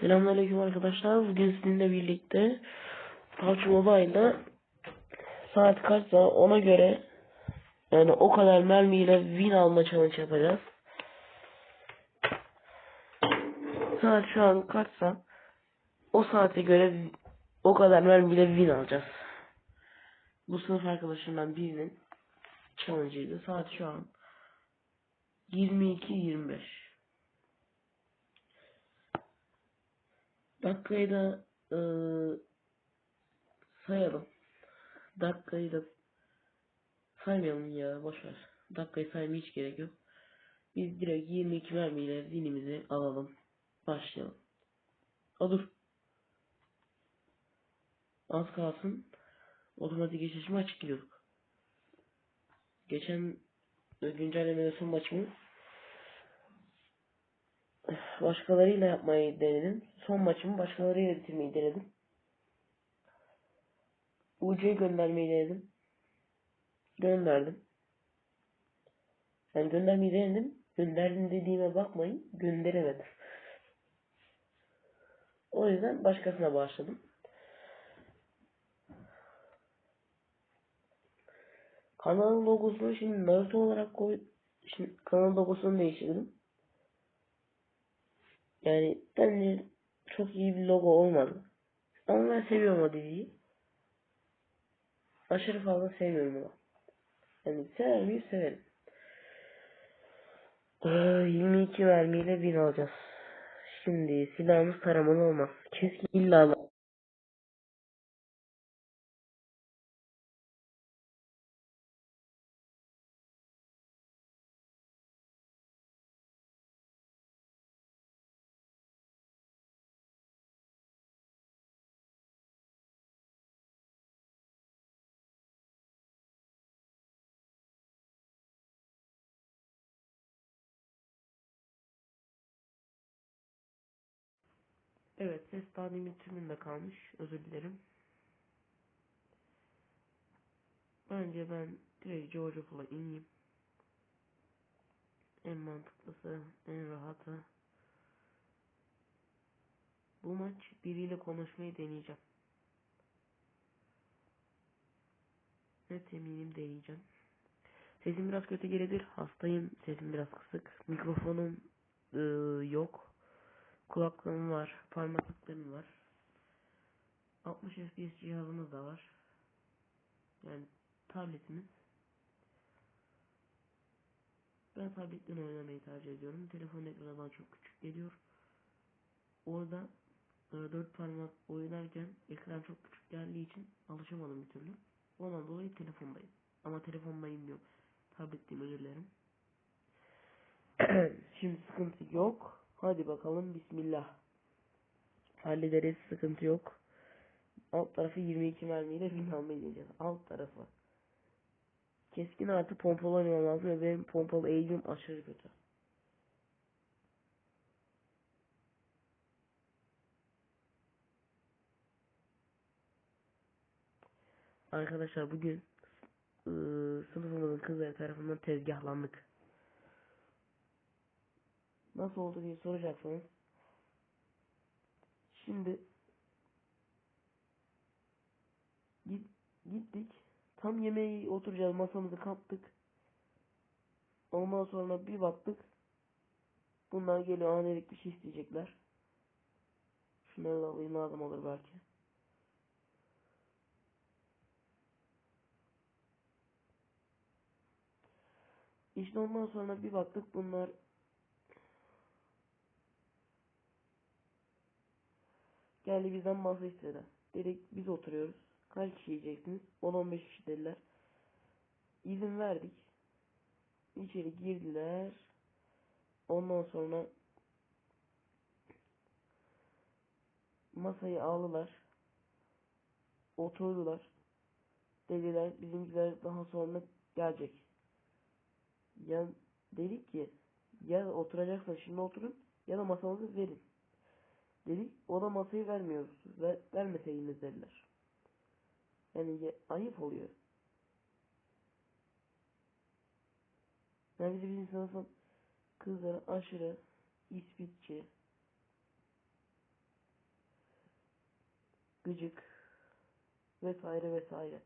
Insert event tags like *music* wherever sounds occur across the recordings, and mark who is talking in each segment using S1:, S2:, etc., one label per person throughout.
S1: Selamünaleyküm arkadaşlar. Bugün sizinle birlikte PUBG Mobile'da saat kaçsa ona göre yani o kadar mermiyle win alma challenge yapacağız. Saat şu an kaçsa o saate göre o kadar mermiyle win alacağız. Bu sınıf arkadaşımdan birinin challenge'ıydı. Saat şu an 22.25. Dakikayı da eee, sayalım. Dakikayı da saymayalım ya boşver. Dakikayı saymaya hiç gerek yok. Biz direkt 22 mermiyle zinimizi alalım. Başlayalım. A dur. Az kalsın. Otomatik geçişimi açık gidiyorduk. Geçen e, güncellemede son maçımı başkalarıyla yapmayı denedim. Son maçımı başkalarıyla bitirmeyi denedim. UC göndermeyi denedim. Gönderdim. Yani göndermeyi denedim. Gönderdim dediğime bakmayın. Gönderemedim. O yüzden başkasına başladım. Kanalın logosunu şimdi Naruto olarak koy. Şimdi kanal logosunu değiştirdim. Yani bence çok iyi bir logo olmadı. Ama ben seviyorum o diziyi. Aşırı fazla sevmiyorum ama. Yani sever miyim severim. Ee, 22 mermiyle 1000 alacağız. Şimdi silahımız taramalı olmaz. Keskin illa Evet ses tanimin tümünde kalmış. Özür dilerim. Bence ben direkt Georgia Pool'a ineyim. En mantıklısı, en rahatı. Bu maç biriyle konuşmayı deneyeceğim. Net eminim deneyeceğim. Sesim biraz kötü gelebilir. Hastayım. Sesim biraz kısık. Mikrofonum ıı, yok. Kulaklığım var. Parmaklıklarım var. 60 FPS cihazımız da var. Yani tabletimiz. Ben tabletten oynamayı tercih ediyorum. Telefon ekranı bana çok küçük geliyor. Orada e, dört parmak oynarken ekran çok küçük geldiği için alışamadım bir türlü. Ondan dolayı telefondayım. Ama telefondayım diyorum. Tabletteyim özür dilerim. *clears throat* Şimdi sıkıntı yok. Hadi bakalım bismillah. Hallederiz sıkıntı yok. Alt tarafı 22 mermiyle bin almayı deneyeceğiz. Alt tarafı. Keskin artı pompalı oynamam lazım ve benim pompalı eğimim aşırı kötü. Arkadaşlar bugün ıı, sınıfımızın kızları tarafından tezgahlandık. Nasıl oldu diye soracaksanız. Şimdi git, gittik. Tam yemeği oturacağız masamızı kaptık. Ondan sonra bir baktık. Bunlar geliyor anelik bir şey isteyecekler. Şunları da alayım lazım olur belki. İşte ondan sonra bir baktık bunlar geldi bizden masa istedi. Dedik biz oturuyoruz. Kaç kişi yiyeceksiniz? 10-15 kişi dediler. İzin verdik. İçeri girdiler. Ondan sonra masayı aldılar. Oturdular. Dediler bizimkiler daha sonra gelecek. Ya dedik ki ya oturacaksan şimdi oturun ya da masamızı verin. Dedik o da masayı vermiyoruz. Ver, vermeseydiniz dediler. Yani ya- ayıp oluyor. Yani bizi bizim sınıfın kızları aşırı ispitçi. gıcık vesaire vesaire.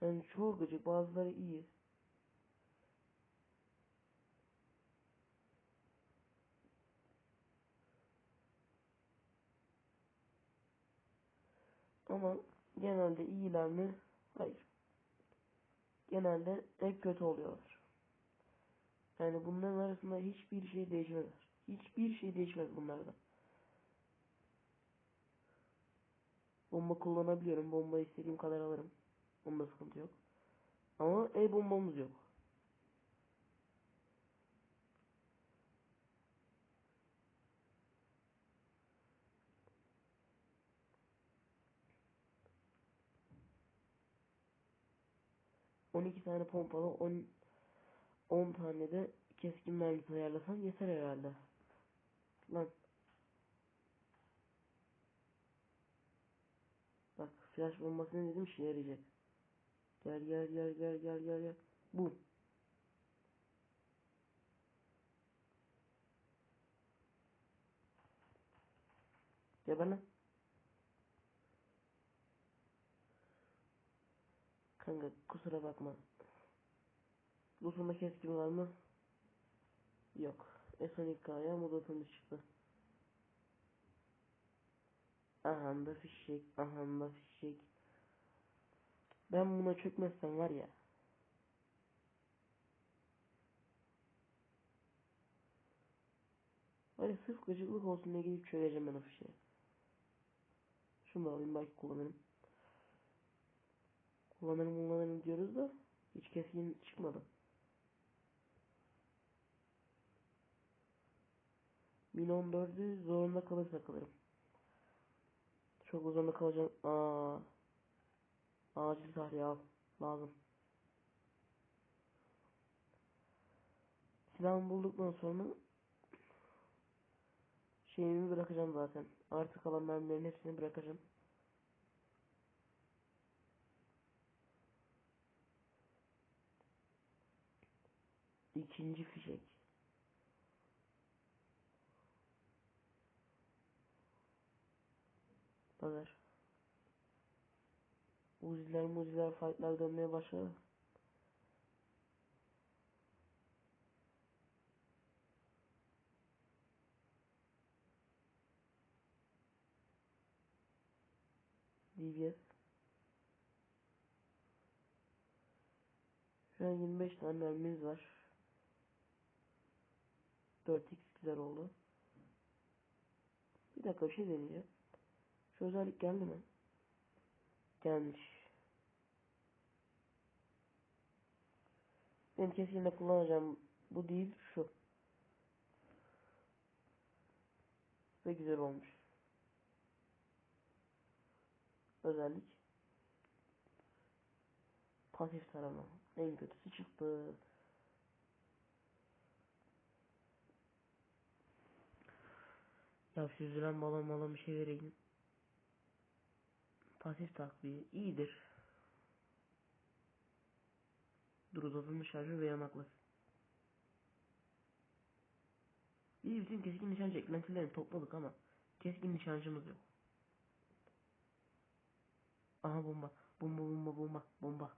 S1: Yani çoğu gıcık bazıları iyi. Ama genelde iyiler mi? Hayır. Genelde hep kötü oluyorlar. Yani bunların arasında hiçbir şey değişmez. Hiçbir şey değişmez bunlarda. Bomba kullanabiliyorum. Bomba istediğim kadar alırım. Onda sıkıntı yok. Ama el bombamız yok. On iki tane pompalı, on, on tane de keskin mermisi ayarlasan yeter herhalde. Lan. Bak flash bombası ne dedim işe yarayacak. Gel gel gel gel gel gel gel. Bu. Gel bana. Kanka kusura bakma. Lutunda keskin var mı? Yok. S12K'ya modatımız çıktı. Aha da fişek. Aha da fişek. Ben buna çökmezsem var ya. Ya sırf gıcıklık olsun diye gidip çökeceğim ben o fişeği. Şunu da alayım belki kullanırım. Kullanırım kullanırım diyoruz da hiç keskin çıkmadı. Min 14'ü zorunda kalırsa kalırım. Çok zorunda kalacağım. Aa. Acil tahliye al. Lazım. Silahımı bulduktan sonra şeyimi bırakacağım zaten. Artık kalan mermilerin hepsini bırakacağım. İkinci fişek. Pazar. Uziler muziler fightlar dönmeye başladı. DBS. Şu an 25 tane var. 4x güzel oldu. Bir dakika bir şey deneyeceğim. Şu özellik geldi mi? Gelmiş. Benim kesinlikle kullanacağım bu değil şu. Ve güzel olmuş. Özellik. Pasif tarama. En kötüsü çıktı. Ya süzülen balon balon bir şey vereyim. Pasif takviye iyidir. Dur uzatılmış şarjı ve yanaklı. Biz bütün keskin nişancı eklentilerini topladık ama keskin nişancımız yok. Aha bomba. Bomba bomba bomba bomba.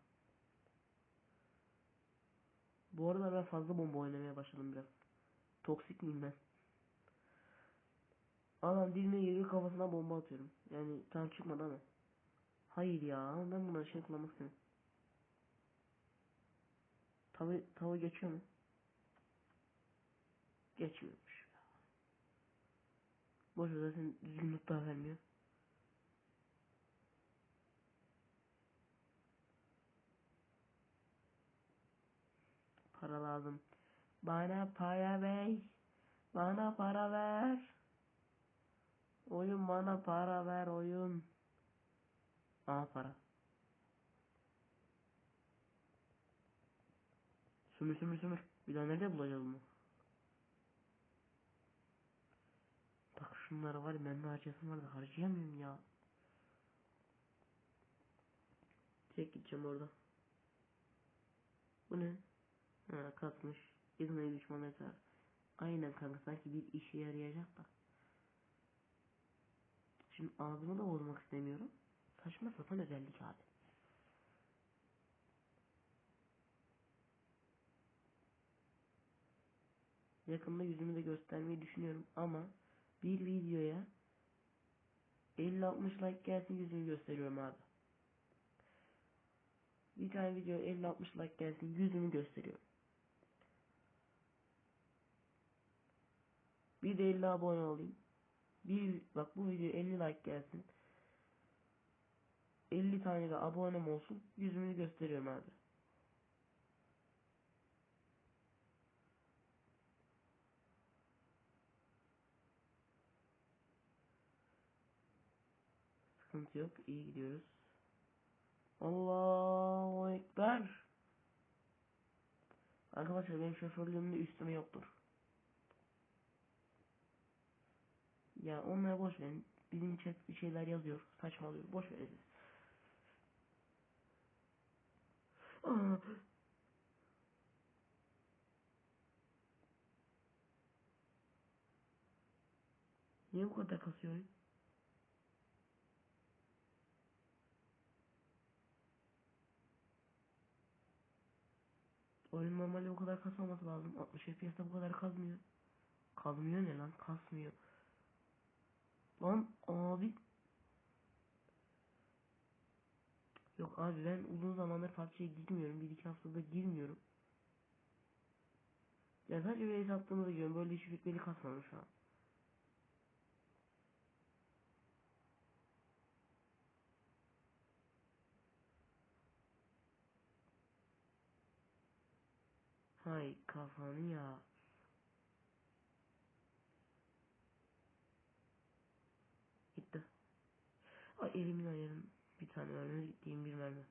S1: Bu arada ben fazla bomba oynamaya başladım biraz. Toksik miyim ben? Adam diline geliyor kafasına bomba atıyorum. Yani tam çıkmadı ama. Hayır ya ben buna şey kullanmak istemiyorum. Tava, tava geçiyor mu? Geçmiyormuş. Boş zaten düzgün not daha vermiyor. Para lazım. Bana para ver. Bana para ver. Oyun bana para ver oyun. Aha para. Sümür sümür sümür. Bir daha nerede bulacağız bunu? Bak şunları var ya ben de harcayasım var da harcayamıyorum ya. Tek gideceğim orada. Bu ne? Ha kasmış. İzmail düşmanları çağır. Aynen kanka sanki bir işe yarayacak da. Şimdi ağzımı da vurmak istemiyorum. Saçma sapan özellik abi. Yakında yüzümü de göstermeyi düşünüyorum ama bir videoya 50-60 like gelsin yüzümü gösteriyorum abi. Bir tane video 50-60 like gelsin yüzümü gösteriyorum. Bir de 50 abone olayım. Bir bak bu video 50 like gelsin. 50 tane de abonem olsun. Yüzümü gösteriyorum abi. Sıkıntı yok. iyi gidiyoruz. Allahu Ekber. Arkadaşlar benim şoförlüğümde üstüme yoktur. Ya onlara boş verin. Bizim chat bir şeyler yazıyor. Saçmalıyor. Boş verin. Niye bu kadar kasıyor oyun? Normalde bu kadar kasmaması lazım. 60 FPS'te bu kadar kazmıyor. Kazmıyor ne lan? Kasmıyor. Lan abi. Yok abi ben uzun zamandır PUBG'ye girmiyorum. Bir iki haftada girmiyorum. Ya sadece bir hesaptığımda görüyorum. Böyle hiç rütbeli kasmadım şu an. Hay kafanı ya. Ay elimin ayarım. Bir tane mermi gittiğim bir mermi.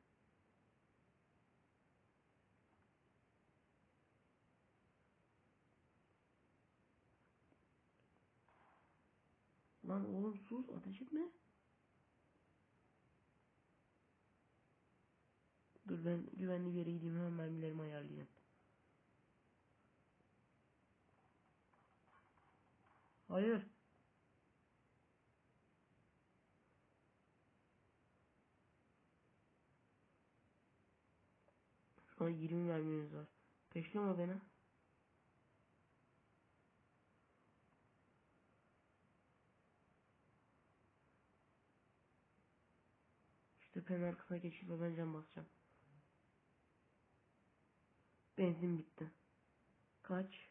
S1: Lan oğlum sus ateş etme. Dur ben güvenli bir yere gideyim hemen mermilerimi ayarlayayım. Hayır. An 20 mermimiz var. Mu beni? İşte pen arkasına geçip ben cam basacağım. Benzin bitti. Kaç?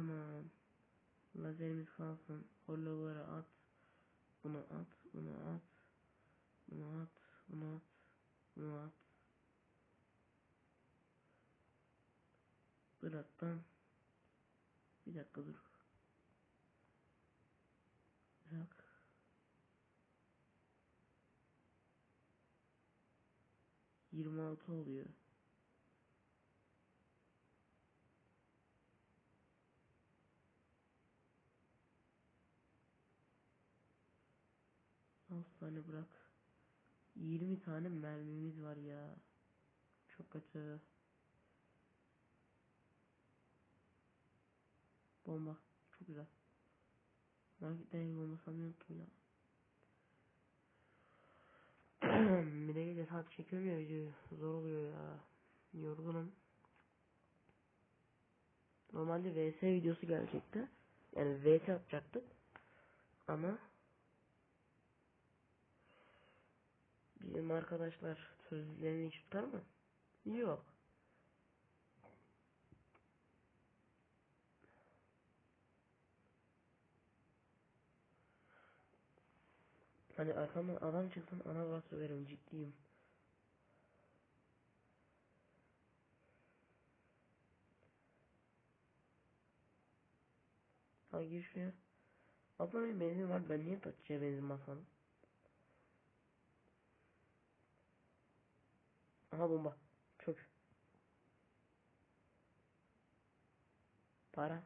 S1: Tamam. Lazerimiz kalsın. Hollow'ları at. Bunu at. Bunu at. Bunu at. Bunu at. Bunu at. Bırak lan. Bir dakika dur. Bırak. Yirmi altı oluyor. Altı tane bırak. Yirmi tane mermimiz var ya. Çok kötü. Bomba. Çok güzel. Marketten el bombası unuttum ya. *clears throat* bir de gece saat çekiyorum ya video. Zor oluyor ya. Yorgunum. Normalde VS videosu gelecekti. Yani VS yapacaktık. Ama bizim arkadaşlar sözlerini hiç tutar mı? Yok. Hani arkamdan adam çıksın ana bak söverim ciddiyim. Ha gir şuraya. Abla benim benzin var ben niye taçıya benzin basmadım? Aha bomba. Çöp. Para.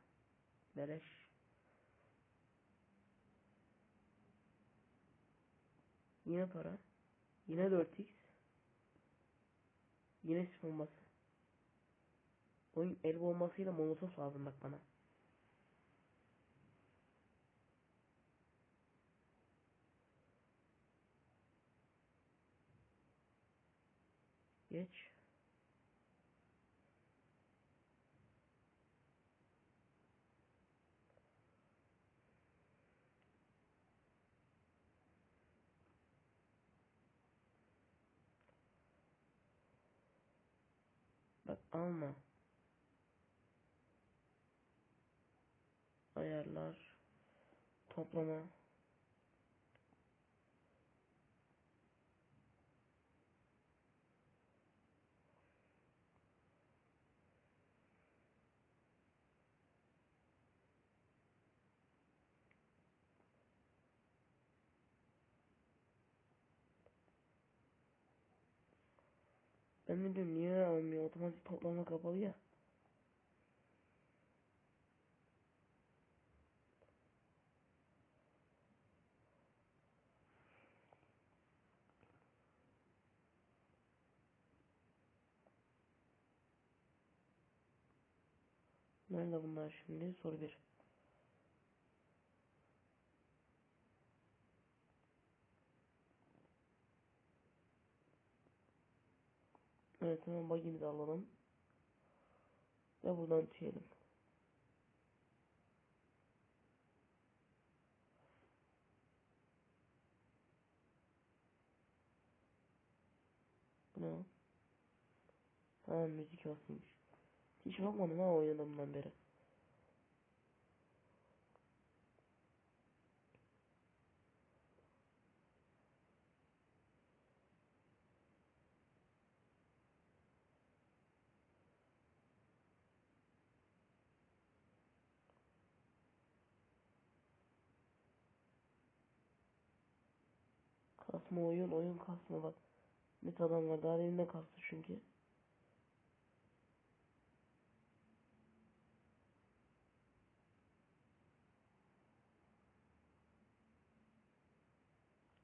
S1: Beleş. Yine para. Yine 4x. Yine sis bombası. Oyun el bombasıyla molotof lazım bak bana. Geç. Bak alma. Ayarlar. Toplama. Ben diyorum niye almıyor? Otomatik toplama kapalı ya. Nerede bunlar şimdi? Soru bir. Evet hemen bagimizi alalım. Ve buradan tüyelim. Bu ne? Ha müzik basıymış. Hiç bakmadım ha oynadığımdan beri. Kasma oyun oyun kasma bak. Ne adam var daha elinde kastı çünkü.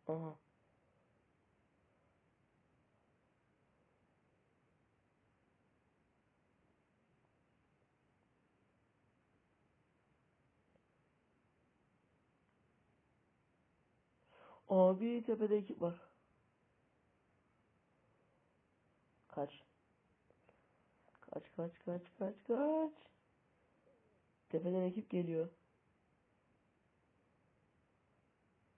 S1: Aha. Abi tepede ekip var. Kaç. Kaç kaç kaç kaç kaç. Tepeden ekip geliyor.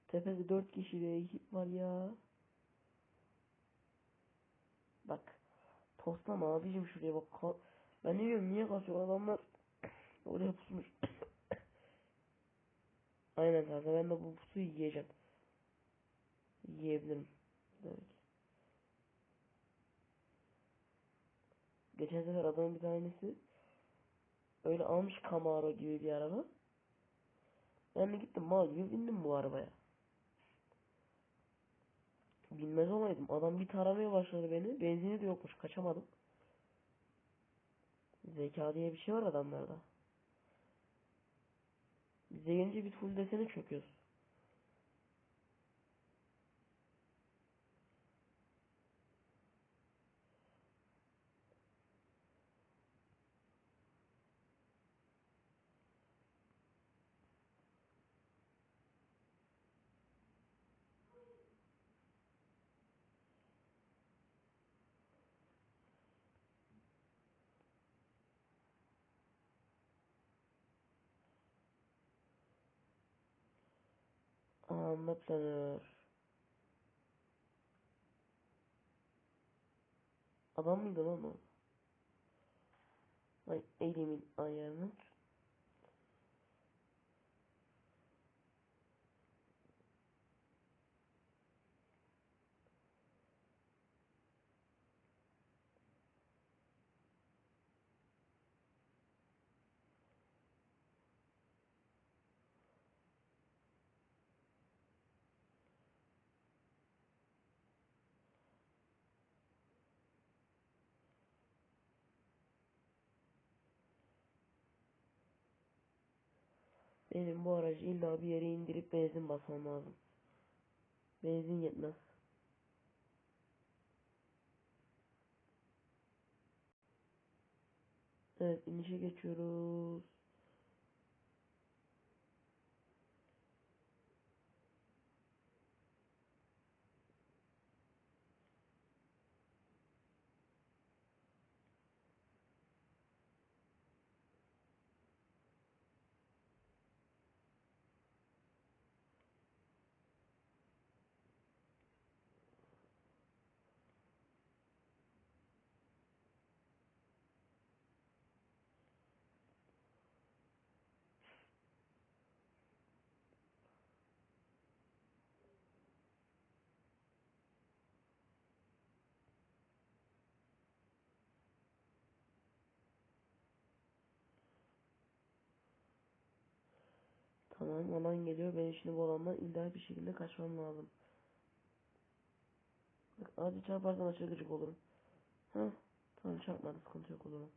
S1: Tepede dört kişiyle ekip var ya. Bak. Toslama abicim şuraya bak. Ben ne diyorum niye kasıyor adamlar oraya pusmuş. *coughs* Aynen kanka ben de bu pusuyu yiyeceğim. Yiyebilirim. Demek. Geçen sefer adamın bir tanesi öyle almış Camaro gibi bir araba. Ben de gittim mal gibi bindim bu arabaya. Bilmez olaydım. Adam bir taramaya başladı beni. Benzini de yokmuş. Kaçamadım. Zeka diye bir şey var adamlarda. Bize gelince biz full desene çöküyoruz. Anla planör. Adam mıydı lan o? Ay elimin ayağını. Benim bu aracı illa bir yere indirip benzin basmam lazım. Benzin yetmez. Evet inişe geçiyoruz. Tamam alan geliyor. Ben şimdi bu alandan illa bir şekilde kaçmam lazım. Bak acil çarparsan aşağı gıcık olurum. Heh. Tamam çarpmadı sıkıntı yok o zaman.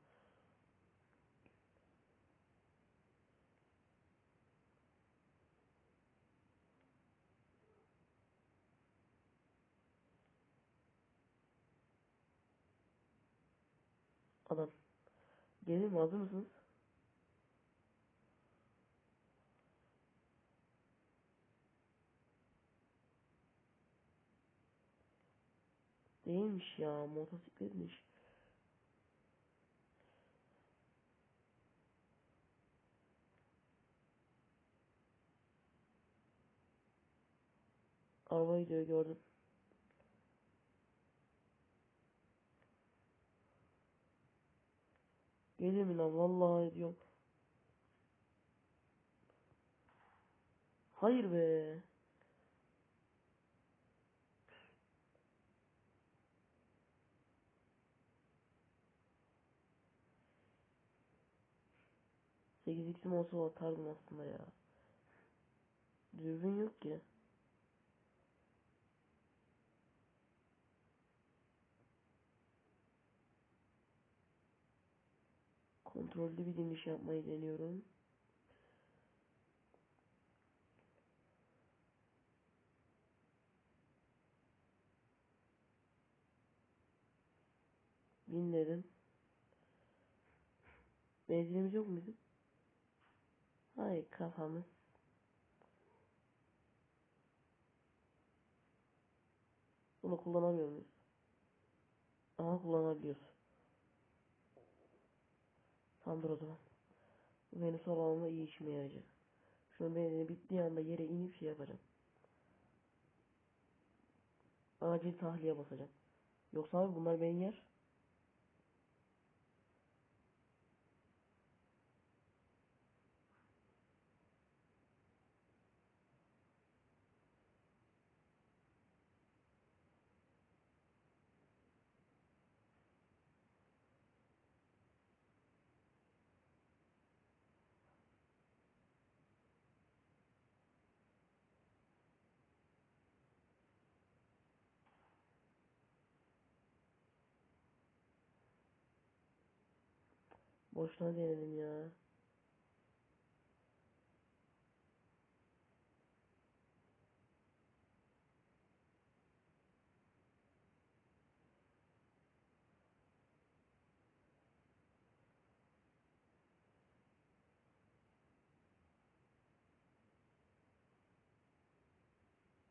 S1: Adam. Gelir mi? Hazır mısınız? Değilmiş ya. Motosikletmiş. Araba gidiyor gördüm. Gelir mi lan? Vallahi diyorum. Hayır be. Sekiz x'im olsa atardım aslında ya. Dürbün yok ki. Kontrollü bir iniş yapmayı deniyorum. Bin dedim. Benzinimiz yok mu? Hayır kafamız. Bunu kullanamıyor muyuz? Aha kullanabiliyoruz. Tamamdır o zaman. Bu benim sol iyi işime yarayacak. Şu an benzini bittiği anda yere inip şey yapacağım. Acil tahliye basacağım. Yoksa abi bunlar beni yer. Boşuna denedim ya.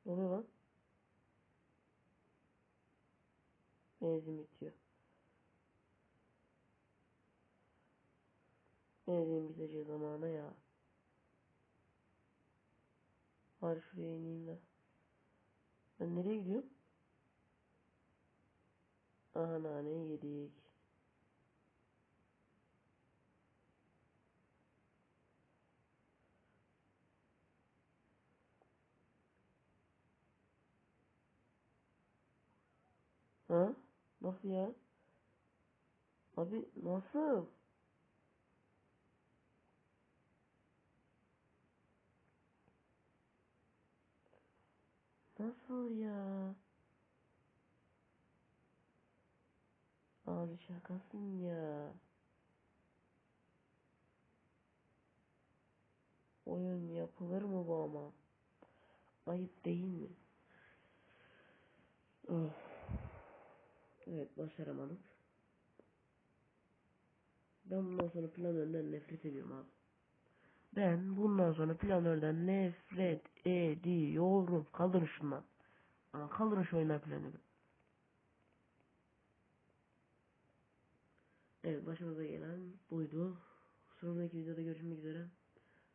S1: Ne oluyor lan? Benzin bitiyor. Benzin bitecek zamana ya. Bari şuraya ineyim de. Ben nereye gidiyorum? Aha naneyi yedik. Ha? Nasıl ya? Abi nasıl? Nasıl ya? Abi şakasın ya. Oyun yapılır mı bu ama? Ayıp değil mi? Oh. Evet başaramadık. Ben bundan sonra planörden nefret ediyorum abi. Ben bundan sonra planörden nefret ediyorum. Kaldırın şundan. Aa, kaldırın şu oyundan planörü. Evet başımıza gelen buydu. Sonraki videoda görüşmek üzere.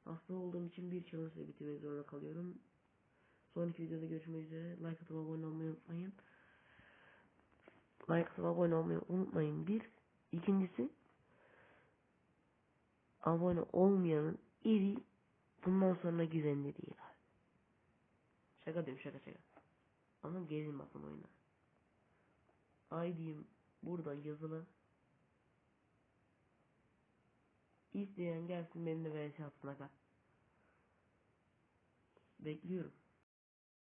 S1: Hasta olduğum için bir challenge ile bitirmek zorunda kalıyorum. Sonraki videoda görüşmek üzere. Like atıp abone olmayı unutmayın. Like atıp abone olmayı unutmayın. Bir. İkincisi abone olmayanın evi bundan sonra güvenli değil abi. Şaka diyorum şaka şaka. Ama gelin bakın oyuna. ID'm burada yazılı. İsteyen gelsin benimle vs atsın aga. Bekliyorum.